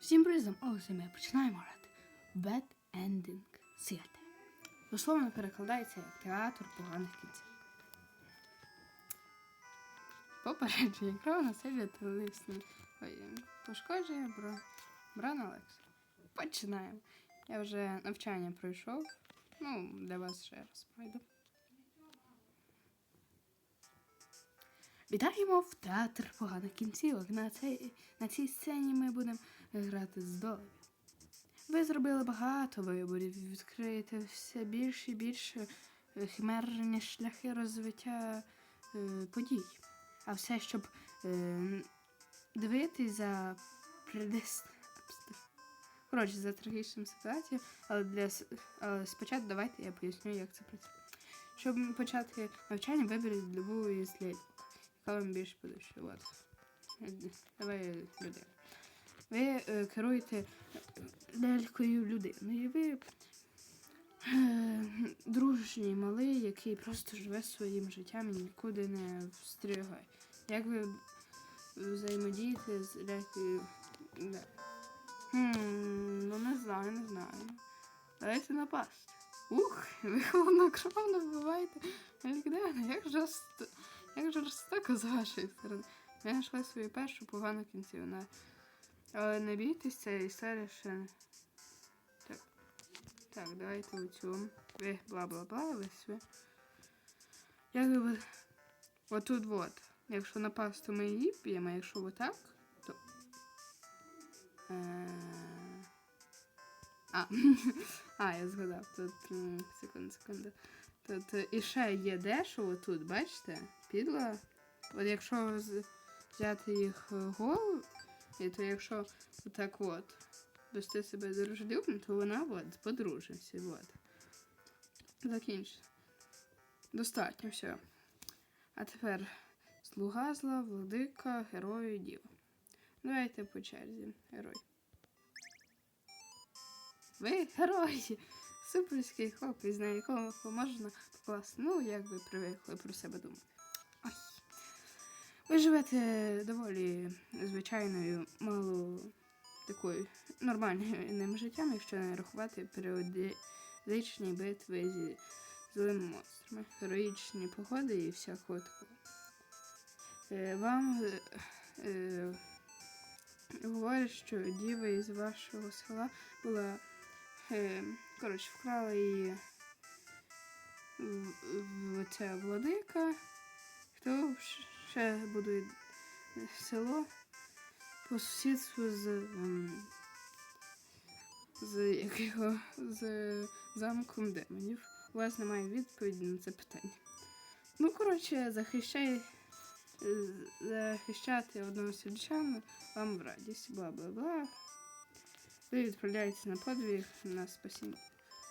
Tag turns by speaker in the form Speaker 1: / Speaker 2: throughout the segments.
Speaker 1: Всім призом, ось ми починаємо грати Bad Ending Theater. Дословно перекладається як театр поганих кінців. Попередження кров на себе телевізне. Ой, пошкоджує бро... Бран Олекс. Починаємо. Я вже навчання пройшов. Ну, для вас ще раз пройду. Вітаємо в театр поганих кінцівок. На, цей, на цій сцені ми будемо грати з. Ви зробили багато виборів, відкриєте все більше і більше е, химерні шляхи розвиття е, подій. А все, щоб е, дивитись за предес... Коротше, за трагічним ситуацією, але для але спочатку давайте я поясню, як це працює. Щоб почати навчання, виберіть любу із ляльок, яка вам більше подобається. Давай людину. Ви е, керуєте лялькою людиною. Ви е, дружній малий, який просто живе своїм життям і нікуди не встрягає. Як ви взаємодієте з лялькою? Да. Хм, ну не знаю, не знаю. Давайте напасти. Ух, ви холоднокровно вбиваєте Лікдена, як жорстоко, як жорстоко з вашої сторони. Ми знайшли свою першу погану кінцівну. Але не бійтесь, це історія ще. Так. Так, давайте оцю. Ви бла-бла-бла, ви. Як ви. Отут от. Якщо напасти, то ми її п'ємо, а якщо отак, то. Е... А, а, я згадав. Тут секунду, секунду. Тут ще є дещо отут, бачите? Підла. От якщо взяти їх е, голову, і то якщо отак от вести себе дружелюбно, то вона от подружиться. От. Закінчиться. Достатньо все. А тепер слуга зла, владика, герою, діва. Давайте по черзі. Герой. Ви герої! Суперський хлопець, на якого можна покласти. Ну, як ви привикли про себе думати. Ви живете доволі звичайною, мало такою нормальним життям, якщо не рахувати періодичні битви зі злими монстрами, героїчні походи і всякого такого. Е, Вам е, говорять, що діва із вашого села була. Е, коротше, вкрала її в, в ця владика. Хто ще будує село по сусідству з. ем, з якого з замком демонів. У вас немає відповіді на це питання. Ну, коротше, захищай, е, захищати одного сельчана вам в радість, бла-бла-бла. Ви відправляєтесь на подвиг на спасіння.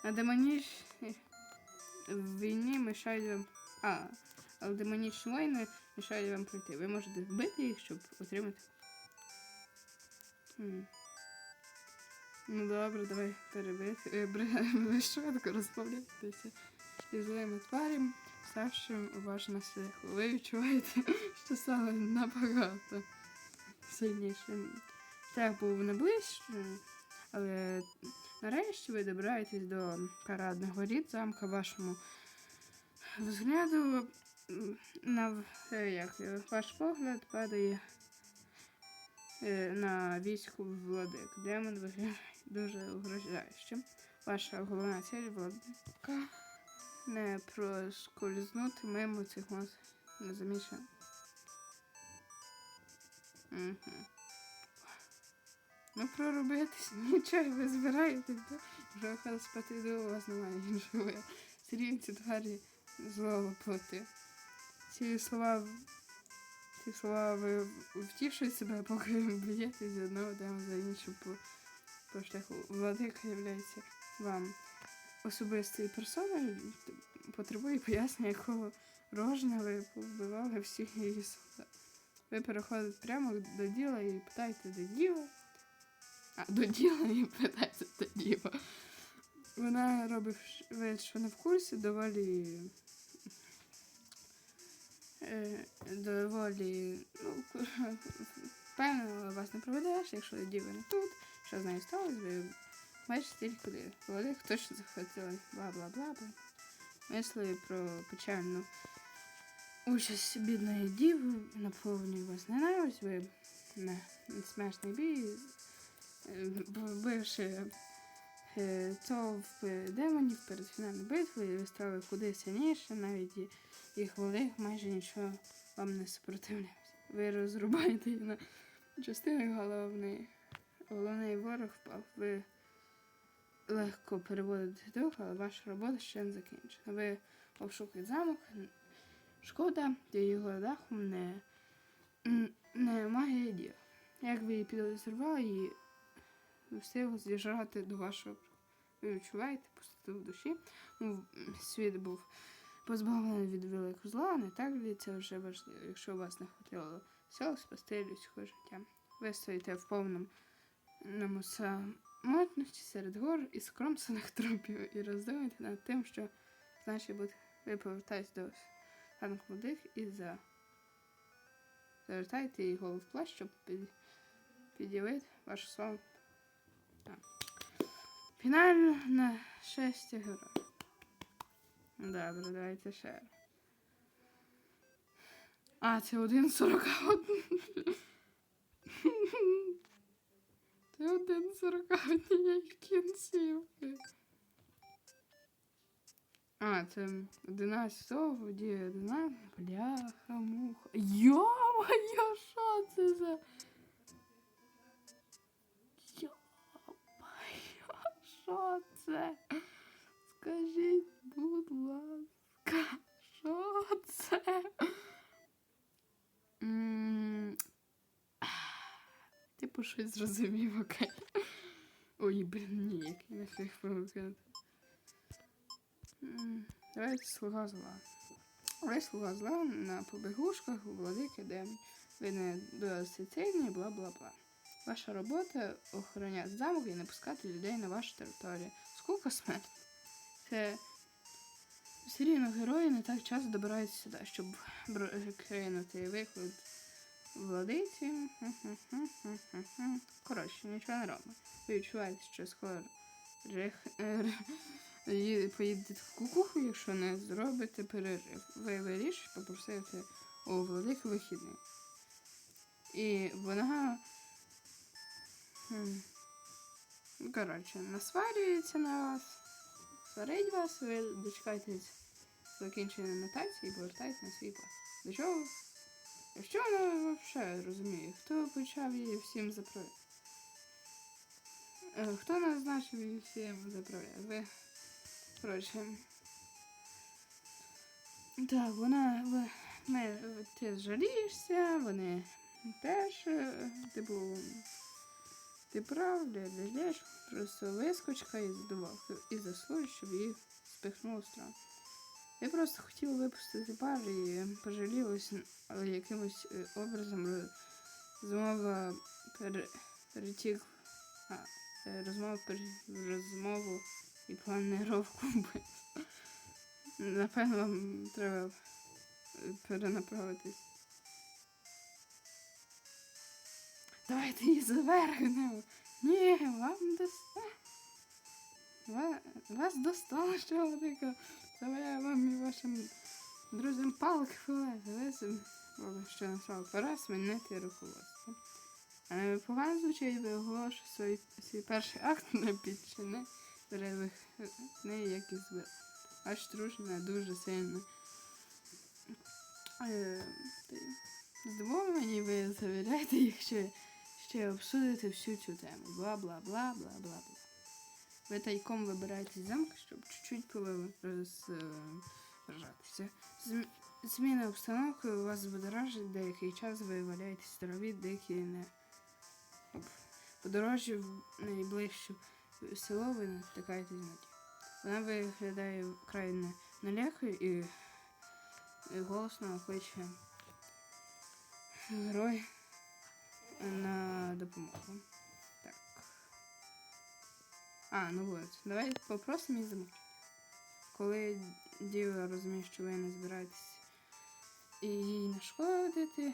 Speaker 1: На демонічній війні мешають вам. А, але демонічні воїни мешають вам пройти. Ви можете вбити їх, щоб отримати. Ну добре, давай перебити. Е, швидко розправляйтеся зі злими тварями, ставшим уважно слуху. Ви відчуваєте, що стало набагато сильнішим. Так був не але нарешті ви добираєтесь до парадних воріт замка вашому взгляду. На е, як, ваш погляд падає е, на війську владик. Демон виглядає дуже угрожаючим. Ваша головна ціль владика не проскользнути мимо цих монстрів незамічено. Угу. Ну, проробитись, нічого, ви збираєтесь, да? вже виходить спати до вас немає іншого. рівно тварі злого плоти. Ці слова, ці слова втішують себе, поки б'єте з одного дому за іншим по, по шляху. Владика є вам особистою персоною, потребує пояснення, якого рожна ви повбивали всіх її солдат. Ви переходите прямо до діла і питаєте до діла. А, до діла і питається до діла. Вона робить що не в курсі, доволі. Е, доволі. Ну, впевнено вас не проведеш, якщо діва не тут, що з нею сталося, ви бачите тільки куди. Молодих точно захватили, бла-бла-бла-бла. Мисли про печальну участь бідної діви наповнює вас ненависть, ви на смешний бій, е, вбивши е, товпи демонів перед фінальною битвою, ви стали куди сильніше, навіть їх волих майже нічого вам не супротивлявся. Ви розрубаєте її на частини головний. Головний ворог впав. Ви легко переводите дух, але ваша робота ще не закінчена. Ви обшукуєте замок. Шкода, де його дахом не, не магія діла. Як ви її підозрювали, її встигло з'їжджати до вашого. Ви відчуваєте пустоту в душі. Ну, світ був позбавлений від великого зла, не так ли це вже важливо, якщо вас не хватило сил спасти людського життя. Ви стоїте в повному самотності серед гор і скромсаних трупів і роздумуєте над тим, що значить бути. Ви повертаєтесь до ранку молодих і за завертаєте її голову в плащ, щоб під... під'явити славу. Так. Фінальне шестя героїв. Добре, давайте ще. А, це 1.41. Це 1.41 кінцівки. А, це 11 воді 11. Бляха, муха. Йо-моє, що це за. Йо-моє, що це? Скажіть, будь ласка, що це? Типу щось зрозумів, окей. Ой, блін, ні, як я не помилкати. М, Давайте слуга зла. Ви слуга зла на побігушках у владики демонів. Ви не досить сильні, бла-бла-бла. Ваша робота охороняти замок і не пускати людей на вашу територію. Скільки смерть? Це все герої не так часто добираються сюди, щоб кинути виход владиці. Коротше, нічого не робимо. Ви відчуваєте, що скоро рех- поїдете в кукуху, якщо не зробите перерив. Ви вирішуєте попросити у владик вихідний. І вона. Коротше, насварюється на вас, сварить вас, ви дочекаєтесь закінчення нотації і повертаєтесь на свій план. До чого? Що вона взагалі розуміє? Хто почав її всім заправляти? Е, Хто назначив її всім заправляти? Ви. Коротше. Так, вона. Ми, ти жалієшся, вони теж, е, типу. Ти прав, ля-ля-ля, просто вискочка і здував і заслужив, щоб її спихнуло в страну. Я просто хотіла випустити пар і пожалілась, але якимось е, образом пере, перетік. А, е, розмова пере, в розмову і планировку. Напевно, треба е, перенаправитись. Давайте її завернемо. Ні, вам достало. Вас достало, що таке. Завая вам і вашим друзям палки хвилати. Ви що назвав пора змінити руководство. А не погано звучить, ви оголошуєте свій, свій перший акт на підчини перед неї, як і збив. Ваш дружина дуже сильно. Е, Здивовані ви завіряєте їх ще, ще обсудити всю цю тему. Бла бла бла бла бла бла. Ви тайком вибираєте замок, щоб чуть-чуть розважатися. Зміна обстановки у вас збудоражить деякий час, ви валяєтесь траві, дикі не подорожі в найближче село ви натикаєтесь на ті. Вона виглядає вкрай не- налякою і, голосно кличе герой на допомогу. Так. А, ну от. Давай попросимо її замовчати. Коли діва розуміє, що ви не збираєтесь і їй нашкодити,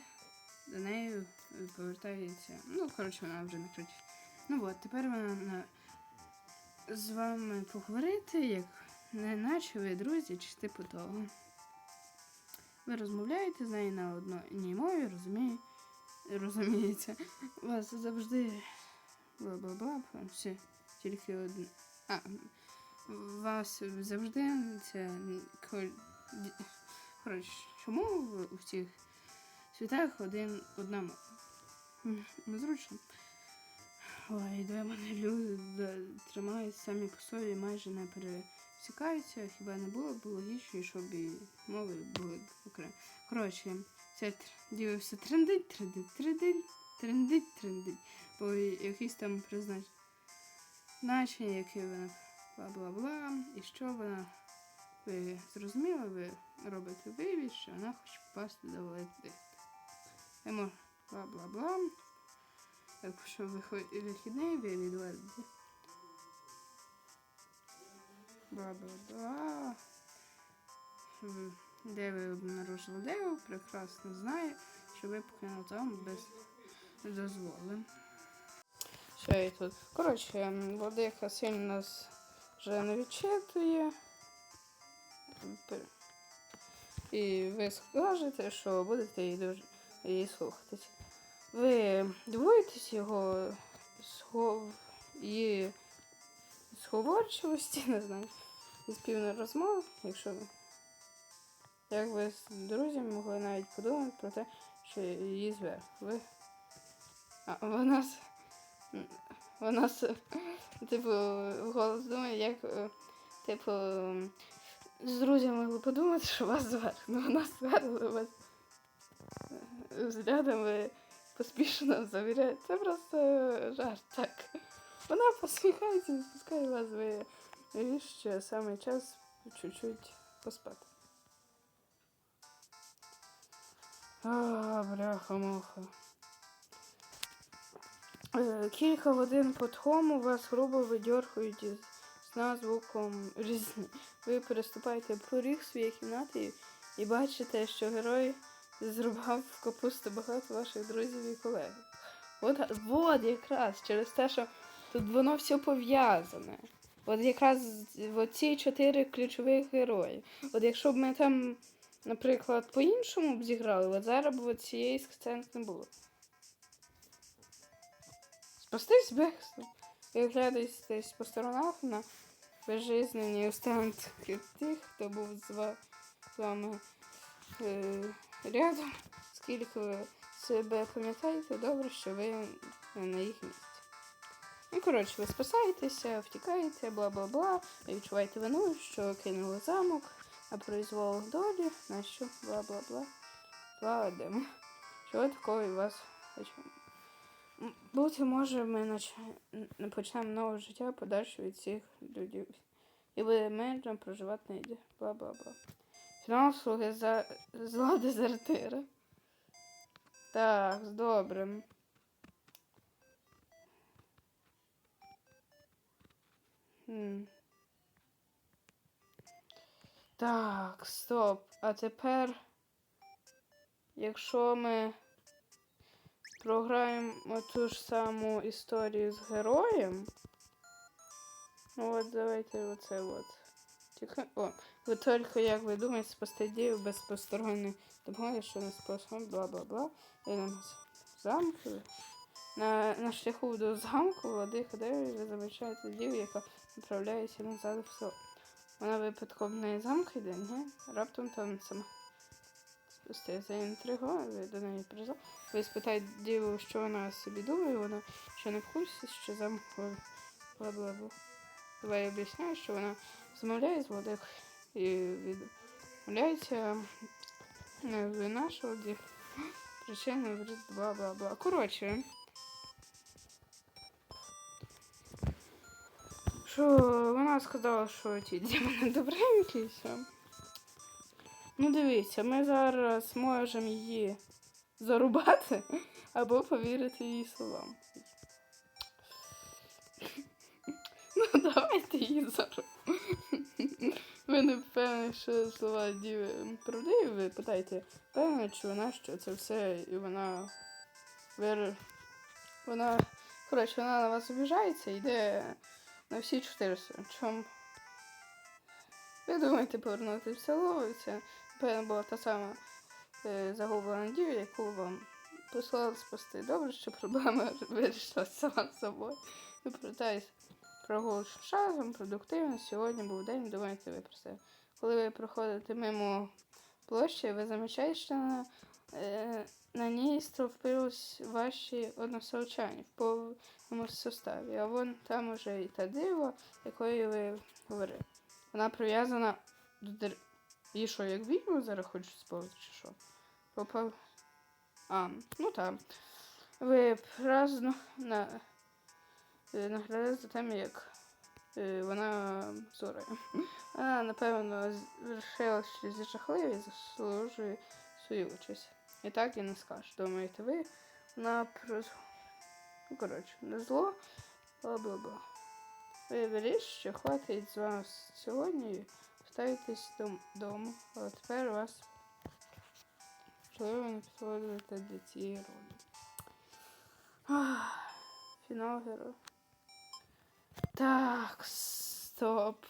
Speaker 1: до неї повертається. Ну, коротше, вона вже не кричить. Ну от, тепер вона на... з вами поговорити, як не наче ви друзі, чи типу того. Ви розмовляєте з нею на одній мові, розуміє, розуміється. У вас завжди бла-бла-бла, всі тільки одне. А, вас завжди це коротше, чому у всіх світах один одна Незручно. Ой, де мене люди тримають самі по собі, майже не пересікаються. Хіба не було б логічно, щоб і мови були окремо. Коротше, це все трендить, трендить, трендить, трендить, трендить. Бо якийсь там призначення, значення, яке вона бла-бла-бла, і що вона. Ви зрозуміли, ви робите вивід, що вона хоче попасти до. Ви мож- бла-бла-бла. Якщо виход- вихідний ви від. Бла-бла-бла. Де ви обнаружили Деву, прекрасно знає, що ви там без дозволу. Що і тут? Коротше, м, Владика сильно нас вже не відчитує. І ви скажете, що будете її дуже її слухатись. Ви дивуєтесь його схов... її сговорчивості, не знаю, і співної розмови, якщо. Як ви з друзями могли навіть подумати про те, що її звер. Ви. А вона м, вона с- типу, голос думає, як е, типу з друзями могли подумати, що вас звер. Ну вона зверла вас взглядом поспішно завіряє. Це просто жарт, так. Вона посміхається і спускає вас, ви вирішуєте саме час чуть-чуть поспати. А, бляха-муха. Е, Кілька годин по тому вас грубо видьорхують із сна звуком різні. Ви переступаєте поріг своєї кімнати і бачите, що герой зрубав в капусту багато ваших друзів і колег. От, от якраз через те, що тут воно все пов'язане. От якраз ці чотири ключових герої. От якщо б ми там, наприклад, по-іншому б зіграли, от зараз б цієї сценки не було. Спастись бегством. І оглядайтесь по сторонах на безжизненні останки тих, хто був з вами е, рядом. Скільки ви себе пам'ятаєте, добре, що ви на їх місці. Ну, коротше, ви спасаєтеся, втікаєте, бла-бла-бла, ви відчуваєте вину, що кинули замок, а произвол долі, на що бла-бла-бла. Ладимо. Чого такого і вас очам? М, Бути може, ми нач... почнемо нове життя подальше від цих людей. І ви мирно проживати не йде. Бла-бла-бла. Фінал слуги за... зла дезертира. Так, з добрим. Так, стоп. А тепер, якщо ми програємо ту ж саму історію з героєм. Ну от давайте оце от. Тільки, о, ви тільки, як ви думаєте, спасти дію без посторонньої допомоги, що не способно, бла-бла-бла. І нам замку. На, на шляху до замку владика Деві ви замічаєте діву, яка направляється назад в село. Вона випадково не замку йде, ні? Раптом там сама стає заінтригована, ви до неї прийшла. Ви спитаєте діву, що вона собі думає, вона що не в курсі, що замок бла-бла-бла. Давай об'ясняю, що вона замовляє з владикою і відмовляється не в нашого ді бла-бла-бла. Коротше. Що вона сказала, що ті демони добренькі, все. Ну дивіться, ми зараз можемо її зарубати або повірити її словам. Ну, давайте її зарубимо. Ви не впевнені, що слова діви правдиві, ви питаєте, певно, чи вона що це все, і вона ви... вона, коротше, вона на вас обіжається йде на всі чотири сторони. Чому? Ви думаєте повернути в село, це, напевно, була та сама е, загублена дія, яку вам послали спасти. Добре, що проблема вирішила сама собою. Ви повертаєтесь прогулку часом, продуктивно. Сьогодні був день, думаєте ви про це. Коли ви проходите мимо площі, ви замічаєте, що на, на ній стовпились ваші односельчані в повному составі. А вон там уже і та диво, якої ви говорили. Вона прив'язана до дер... І що, як відьму зараз хочуть сповзти, чи що? Попав. А, ну там. Ви праздно на... е, наглядали за тим, як е, вона зорає. Вона, напевно, з- вирішила, що зі жахливі заслужує свою участь. І так і не скаже. Думаєте ви? Вона про... Ну, коротше, не зло, бла-бла-бла. Ви вирішите, що хватить з вас сьогодні ставитесь додому. Але тепер вас можливо не підходите до цієї ролі. Ах, Фінал героя. Так, стоп.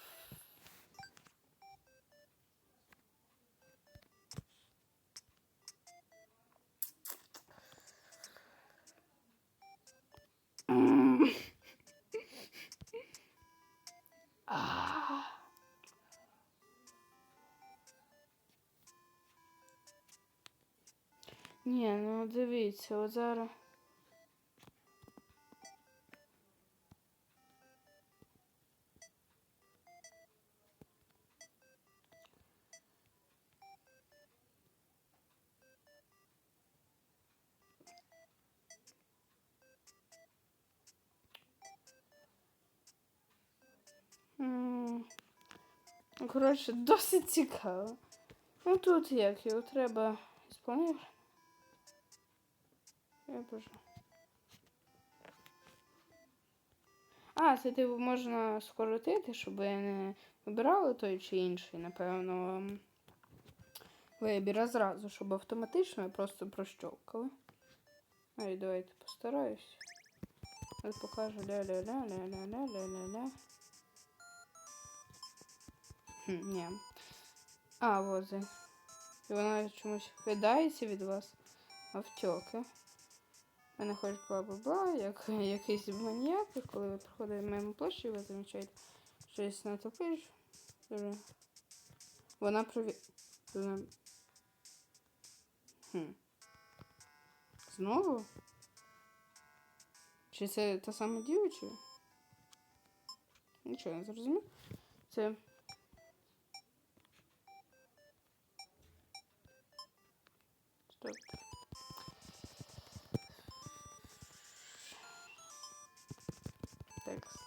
Speaker 1: Ну дивіться, от зараз. Коротше, досить цікаво. Ну тут як його треба спланувати. Я боже. А, це типу можна скоротити, щоб я не вибирала той чи інший, напевно, вибір зразу, щоб автоматично я просто прощовкали. Ай, давайте постараюсь. Покажу ля-ля-ля-ля-ля-ля-ля-ля. Хм, ні. А, вози. І вона чомусь хидається від вас. Автьоки. Вона ходить бла-бла-бла, як якийсь маніяк, і коли ви проходите мимо площі, ви замічаєте щось натопиш. Вона прові... Хм. Знову? Чи це та сама дівчина? Нічого не зрозумів. Це.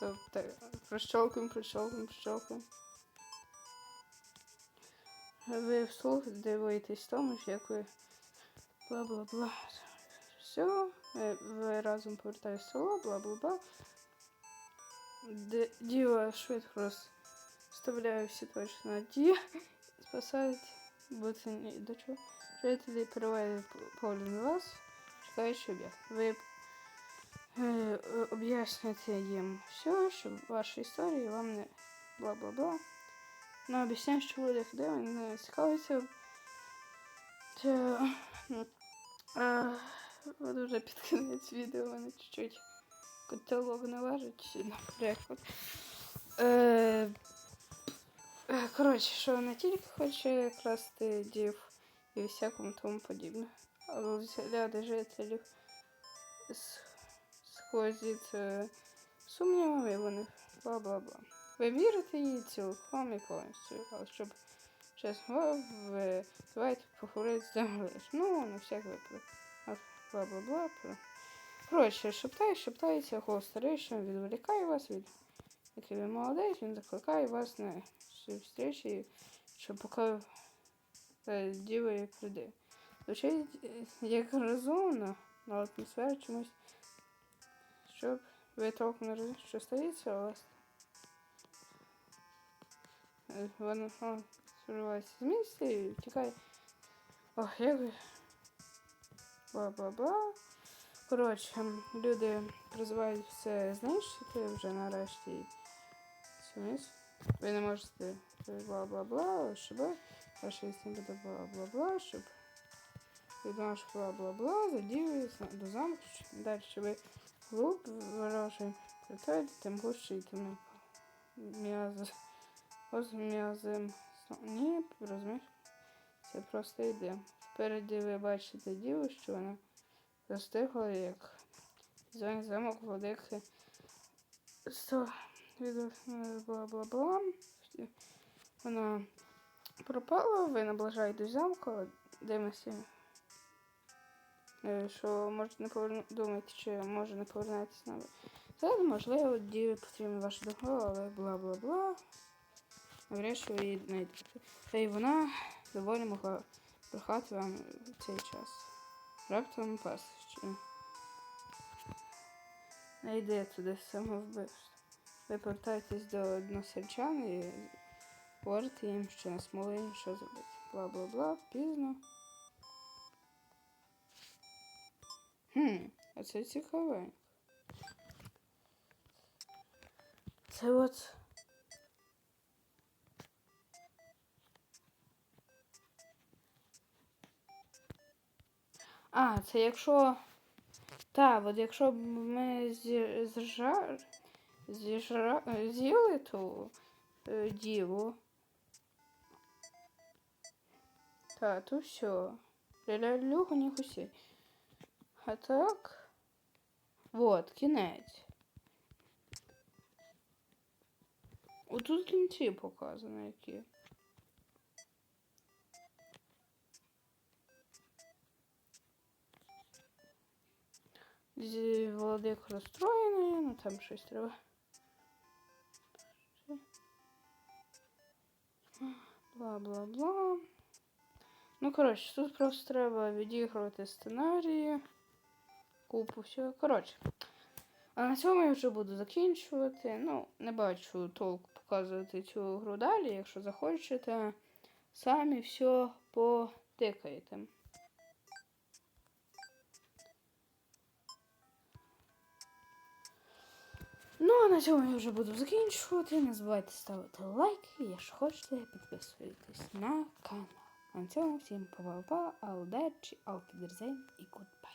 Speaker 1: Тобто прощолкуємо, прощолкуємо, прощолкуємо. Ви вслух дивитесь тому, що як бла-бла-бла. Все, ви разом повертаєте село, бла-бла-бла. Діва швидко розставляє всі точки на ді, спасають бути дочок. Жителі переводять поле на вас, чекаючи об'єкт. Ви е, об'ясните їм все, щоб ваші історії вам не бла-бла-бла. Ну, об'ясняю, що люди куди вони не цікавляться. Це, ну, а, от вже під кінець відео мене чуть-чуть котелок налажить, наприклад. Е, е, коротше, що не тільки хоче красти дів і всякому тому подібне. Але взгляди жителів с- схожі з сумнівами, вони бла-бла-бла. Ви вірите їй цілком і повністю, але щоб чесно, ви давайте поговорити з. Ну, на всяк випадок. Бла-бла-бла. Коротше, шептає, шептається його старейшин, відволікає вас від який ви молодець, він закликає вас на зустрічі, щоб поки е, діви прийде. Звучить е, як розумно, але атмосфера чомусь, щоб ви толком не розуміли, що стається, у вас Е, Вона о, зривається з місця і втікає. Ох, як. Бла-бла-бла. Коротше, люди призивають все знищити вже нарешті місію. Ви не можете бла-бла-бла, щоб ваша істина буде бла-бла-бла, щоб від наших бла-бла-бла заділи до замку. Далі, ви глуп ворожий притворити, тим і тим м'яз. Ось м'язем. Ні, розумієш? Це просто йде. Спереді ви бачите діву, що вона застигла, як зелений замок владики. Сто від бла-бла-бла. Вона пропала, ви наближаєте до замку, дивимося. Е, Що може не поверну... думаєте, чи може не повернетесь на Це можливо, діві потрібна ваша допомога, але бла-бла-бла. Навряд чи ви її знайдете. Та й вона доволі могла брехати вам в цей час. Раптом пасище. Не йде туди самовбивство. Ви повертаєтесь до односельчан і говорите їм, що на смолині що зробити. Бла-бла-бла, пізно. Хм, а це цікавенько. Це от. А, це якщо. Так, от якщо б ми зжар... зіжра... з'їли ту е, діву. Так, то все. Ля-ля-люху не хусей. А так. Вот, кінець. Отут кінці показано які. Зі Володик розстроєний, ну там щось треба. Бла-бла-бла. Ну, коротше, тут просто треба відігрувати сценарії. Купу всього. Коротше. А на цьому я вже буду закінчувати. Ну, не бачу толку показувати цю гру далі. Якщо захочете, самі все потикаєте. Ну, а на цьому я вже буду закінчувати. Не забувайте ставити лайки, якщо хочете, підписуйтесь на канал. А на цьому всім па-па-па, алдечі, алкідерзейн і гудбай.